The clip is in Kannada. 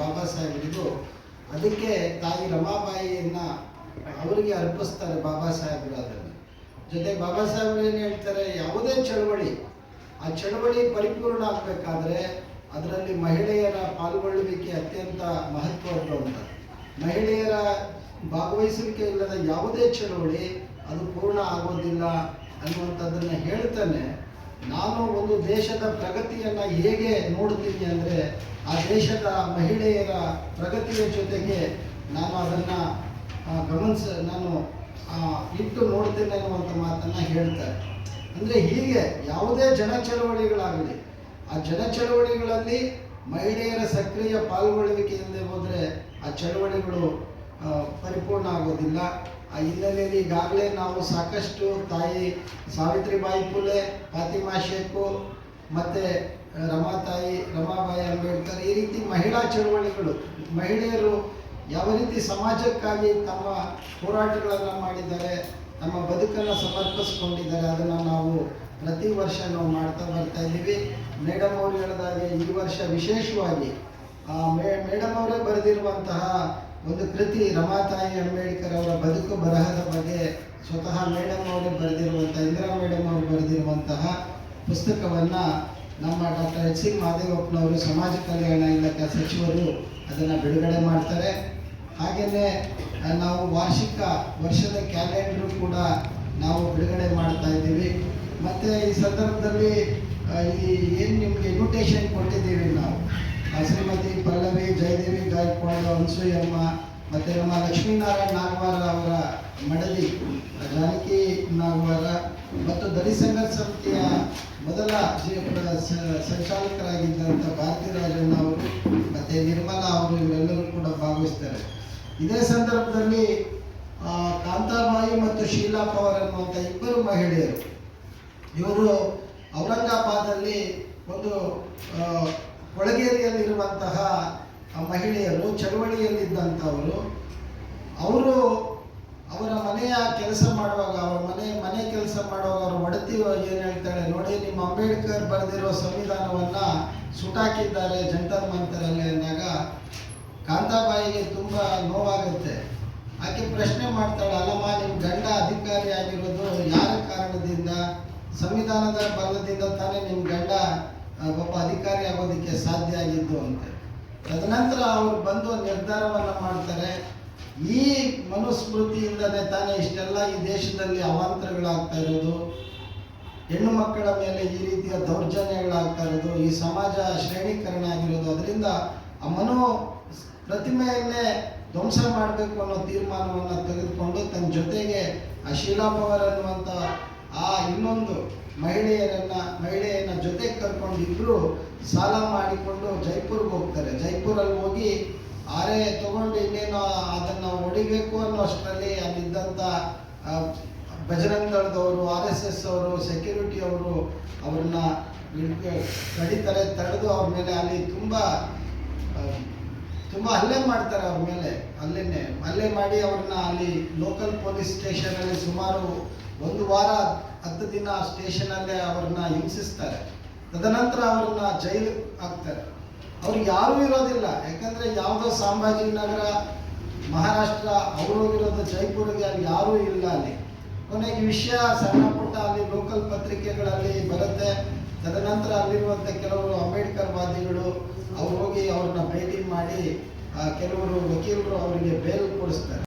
ಬಾಬಾ ಸಾಹೇಬರಿಗೂ ಅದಕ್ಕೆ ತಾಯಿ ರಮಾಬಾಯಿಯನ್ನ ಅವರಿಗೆ ಅರ್ಪಿಸ್ತಾರೆ ಬಾಬಾ ಸಾಹೇಬರು ಅದನ್ನು ಜೊತೆ ಬಾಬಾ ಸಾಹೇಬರು ಏನು ಹೇಳ್ತಾರೆ, ಯಾವುದೇ ಚಳವಳಿ, ಆ ಚಳವಳಿ ಪರಿಪೂರ್ಣ ಆಗಬೇಕಾದ್ರೆ ಅದರಲ್ಲಿ ಮಹಿಳೆಯರ ಪಾಲ್ಗೊಳ್ಳುವಿಕೆ ಅತ್ಯಂತ ಮಹತ್ವದ್ದು ಅಂತ. ಮಹಿಳೆಯರ ಭಾಗವಹಿಸುವಿಕೆ ಇಲ್ಲದ ಯಾವುದೇ ಚಳವಳಿ ಅದು ಪೂರ್ಣ ಆಗೋದಿಲ್ಲ ಅನ್ನುವಂಥದ್ದನ್ನು ಹೇಳ್ತಾನೆ. ನಾನು ಒಂದು ದೇಶದ ಪ್ರಗತಿಯನ್ನು ಹೇಗೆ ನೋಡ್ತೀನಿ ಅಂದರೆ ಆ ದೇಶದ ಮಹಿಳೆಯರ ಪ್ರಗತಿಯ ಜೊತೆಗೆ ನಾನು ಅದನ್ನು ಗಮನಿಸ, ನಾನು ಇಟ್ಟು ನೋಡ್ತೇನೆ ಅನ್ನುವಂಥ ಮಾತನ್ನು ಹೇಳ್ತಾರೆ. ಅಂದರೆ ಹೀಗೆ ಯಾವುದೇ ಜನ ಚಳವಳಿಗಳಾಗಲಿ ಆ ಜನ ಚಳವಳಿಗಳಲ್ಲಿ ಮಹಿಳೆಯರ ಸಕ್ರಿಯ ಪಾಲ್ಗೊಳ್ಳುವಿಕೆ ಹೋದರೆ ಆ ಚಳವಳಿಗಳು ಪರಿಪೂರ್ಣ ಆಗೋದಿಲ್ಲ. ಆ, ಹಿನ್ನೆಲೆಯಲ್ಲಿ ಈಗಾಗಲೇ ನಾವು ಸಾಕಷ್ಟು ತಾಯಿ ಸಾವಿತ್ರಿಬಾಯಿ ಫುಲೆ ಫಾತಿಮಾ ಶೇಖು ಮತ್ತು ರಮಾ ತಾಯಿ, ರಮಾಬಾಯಿ ಅಂಬೇಡ್ಕರ್ ಈ ರೀತಿ ಮಹಿಳಾ ಚಳವಳಿಗಳು, ಮಹಿಳೆಯರು ಯಾವ ರೀತಿ ಸಮಾಜಕ್ಕಾಗಿ ತಮ್ಮ ಹೋರಾಟಗಳನ್ನು ಮಾಡಿದ್ದಾರೆ, ತಮ್ಮ ಬದುಕನ್ನು ಸಮರ್ಪಿಸ್ಕೊಂಡಿದ್ದಾರೆ ಅದನ್ನು ನಾವು ಪ್ರತಿ ವರ್ಷ ನಾವು ಮಾಡ್ತಾ ಬರ್ತಾ ಇದ್ದೀವಿ. ಮೇಡಮ್ ಅವರು ಹೇಳಿದಾಗೆ ಈ ವರ್ಷ ವಿಶೇಷವಾಗಿ ಮೇಡಮ್ ಅವರೇ ಬರೆದಿರುವಂತಹ ಒಂದು ಕೃತಿ ರಮಾತಾಯಿ ಅಂಬೇಡ್ಕರ್ ಅವರ ಬದುಕು ಬರಹದ ಬಗ್ಗೆ ಸ್ವತಃ ಮೇಡಮ್ ಅವರು ಬರೆದಿರುವಂತಹ, ಇಂದಿರಾ ಮೇಡಮ್ ಅವರು ಬರೆದಿರುವಂತಹ ಪುಸ್ತಕವನ್ನ ನಮ್ಮ ಡಾಕ್ಟರ್ ಎಚ್ ಸಿ ಮಾದೇವಪ್ಪನವರು ಸಮಾಜ ಕಲ್ಯಾಣ ಇಲಾಖೆ ಸಚಿವರು ಅದನ್ನು ಬಿಡುಗಡೆ ಮಾಡ್ತಾರೆ. ಹಾಗೆಯೇ ನಾವು ವಾರ್ಷಿಕ ವರ್ಷದ ಕ್ಯಾಲೆಂಡರ್ ಕೂಡ ನಾವು ಬಿಡುಗಡೆ ಮಾಡ್ತಾ ಇದ್ದೀವಿ. ಮತ್ತು ಈ ಸಂದರ್ಭದಲ್ಲಿ ಈ ಏನು ನಿಮಗೆ ಇನ್ವಿಟೇಷನ್ ಕೊಟ್ಟಿದ್ದೀವಿ ನಾವು? ಶ್ರೀಮತಿ ಪಲ್ಲವಿ, ಜಯದೇವಿ, ಗಾಯಕ್ವಾಡ್ ಅನ್ಸೂಯಮ್ಮ ಮತ್ತು ನಮ್ಮ ಲಕ್ಷ್ಮೀನಾರಾಯಣ ನಾಗವಾರ ಅವರ ಮಡದಿ, ಜಾನಕಿ ನಾಗವಾರ, ಮತ್ತು ದಲಿತ ಸಂಘರ್ಷ ಸಮಿತಿಯ ಮೊದಲ ಸಂಚಾಲಕರಾಗಿದ್ದಂಥ ಭಾರತಿ ರಾಜಣ್ಣ ಅವರು, ಮತ್ತು ನಿರ್ಮಲಾ ಅವರು, ಇವರೆಲ್ಲರೂ ಕೂಡ ಭಾಗವಹಿಸ್ತಾರೆ. ಇದೇ ಸಂದರ್ಭದಲ್ಲಿ ಕಾಂತಾಬಾಯಿ ಮತ್ತು ಶೀಲಾ ಪವರ್ ಅನ್ನುವಂಥ ಇಬ್ಬರು ಮಹಿಳೆಯರು. ಇವರು ಔರಂಗಾಬಾದಲ್ಲಿ ಒಂದು ಕೊಳಗೇರಿಯಲ್ಲಿರುವಂತಹ ಮಹಿಳೆಯರು, ಚಳವಳಿಯಲ್ಲಿದ್ದಂಥವರು, ಅವರು ಅವರ ಮನೆಯ ಕೆಲಸ ಮಾಡುವಾಗ, ಅವರ ಮನೆ ಮನೆ ಕೆಲಸ ಮಾಡುವಾಗ ಅವರು ಒಡತಿ ಏನು ಹೇಳ್ತಾಳೆ, ನೋಡಿ, ನಿಮ್ಮ ಅಂಬೇಡ್ಕರ್ ಬರೆದಿರೋ ಸಂವಿಧಾನವನ್ನು ಸುಟಾಕಿದ್ದಾರೆ ಜಂತರ್ ಮಂತರಲ್ಲಿ ಅಂದಾಗ ಕಾಂತಾಬಾಯಿಗೆ ತುಂಬ ನೋವಾಗುತ್ತೆ. ಆಕೆ ಪ್ರಶ್ನೆ ಮಾಡ್ತಾಳೆ, ಅಲ್ಲಮ್ಮ ನಿಮ್ಮ ಗಂಡ ಅಧಿಕಾರಿ ಆಗಿರೋದು ಯಾರ ಕಾರಣದಿಂದ? ಸಂವಿಧಾನದ ಬಲದಿಂದ ತಾನೇ ನಿಮ್ಮ ಗಂಡ ಒಬ್ಬ ಅಧಿಕಾರಿ ಆಗೋದಕ್ಕೆ ಸಾಧ್ಯ ಆಗಿದ್ದು ಅಂತ. ತದನಂತರ ಅವರು ಬಂದು ನಿರ್ಧಾರವನ್ನು ಮಾಡ್ತಾರೆ. ಈ ಮನುಸ್ಮೃತಿಯಿಂದಲೇ ತಾನೇ ಇಷ್ಟೆಲ್ಲ ಈ ದೇಶದಲ್ಲಿ ಅವಾಂತರಗಳಾಗ್ತಾ ಇರೋದು. ಹೆಣ್ಣು ಮಕ್ಕಳ ಮೇಲೆ ಈ ರೀತಿಯ ದೌರ್ಜನ್ಯಗಳಾಗ್ತಾ ಇರೋದು. ಈ ಸಮಾಜ ಶ್ರೇಣೀಕರಣ ಆಗಿರೋದು. ಅದರಿಂದ ಆ ಮನೋ ಪ್ರತಿಮೆಯನ್ನೇ ಧ್ವಂಸ ಮಾಡಬೇಕು ಅನ್ನೋ ತೀರ್ಮಾನವನ್ನು ತೆಗೆದುಕೊಂಡು ತನ್ನ ಜೊತೆಗೆ ಆ ಶೀಲಾ ಪವರ್ ಅನ್ನುವಂಥ ಕರ್ಕೊಂಡು ಇಬ್ರು ಸಾಲ ಮಾಡಿಕೊಂಡು ಜೈಪುರ್ಗೆ ಹೋಗ್ತಾರೆ. ಜೈಪುರಲ್ಲಿ ಹೋಗಿ ಆರೆ ತಗೊಂಡು ಇನ್ನೇನು ಅದನ್ನು ಹೊಡಿಬೇಕು ಅನ್ನೋ ಅಷ್ಟರಲ್ಲಿ ಅಲ್ಲಿದ್ದಂಥ ಬಜರಂಗ್ ದಳದವರು ಆರ್ ಎಸ್ ಎಸ್ ಅವರು ಸೆಕ್ಯೂರಿಟಿ ಅವರು ಅವ್ರನ್ನ ಕಡಿತಾರೆ ತಡೆದು ಅವ್ರ ಮೇಲೆ ಅಲ್ಲಿ ತುಂಬ ತುಂಬ ಹಲ್ಲೆ ಮಾಡ್ತಾರೆ ಅವ್ರ ಮೇಲೆ ಅಲ್ಲೇನೆ ಹಲ್ಲೆ ಮಾಡಿ ಅವ್ರನ್ನ ಅಲ್ಲಿ ಲೋಕಲ್ ಪೊಲೀಸ್ ಸ್ಟೇಷನಲ್ಲಿ ಸುಮಾರು ಒಂದು ವಾರ, ಹತ್ತು ದಿನ ಸ್ಟೇಷನಲ್ಲೇ ಅವ್ರನ್ನ ಹಿಂಸಿಸ್ತಾರೆ. ತದನಂತರ ಅವ್ರನ್ನ ಜೈಲು ಹಾಕ್ತಾರೆ. ಅವ್ರಿಗೆ ಯಾರೂ ಇರೋದಿಲ್ಲ. ಯಾಕಂದ್ರೆ ಯಾವುದೋ ಸಂಭಾಜಿನಗರ ಮಹಾರಾಷ್ಟ್ರ ಅವರು ಹೋಗಿರೋದು ಜೈಪುರಿಗೆ ಅಲ್ಲಿ ಯಾರೂ ಇಲ್ಲ ಅಲ್ಲಿ. ಕೊನೆಗೆ ವಿಷಯ ಸಣ್ಣ ಪುಟ್ಟ ಅಲ್ಲಿ ಲೋಕಲ್ ಪತ್ರಿಕೆಗಳಲ್ಲಿ ಬರುತ್ತೆ. ತದನಂತರ ಅಲ್ಲಿರುವಂಥ ಕೆಲವರು ಅಂಬೇಡ್ಕರ್ ವಾದಿಗಳು, ಅವ್ರು ಹೋಗಿ ಅವ್ರನ್ನ ಭೇಟಿ ಮಾಡಿ ಕೆಲವರು ವಕೀಲರು ಅವರಿಗೆ ಬೇಲ್ ಕೊಡಿಸ್ತಾರೆ.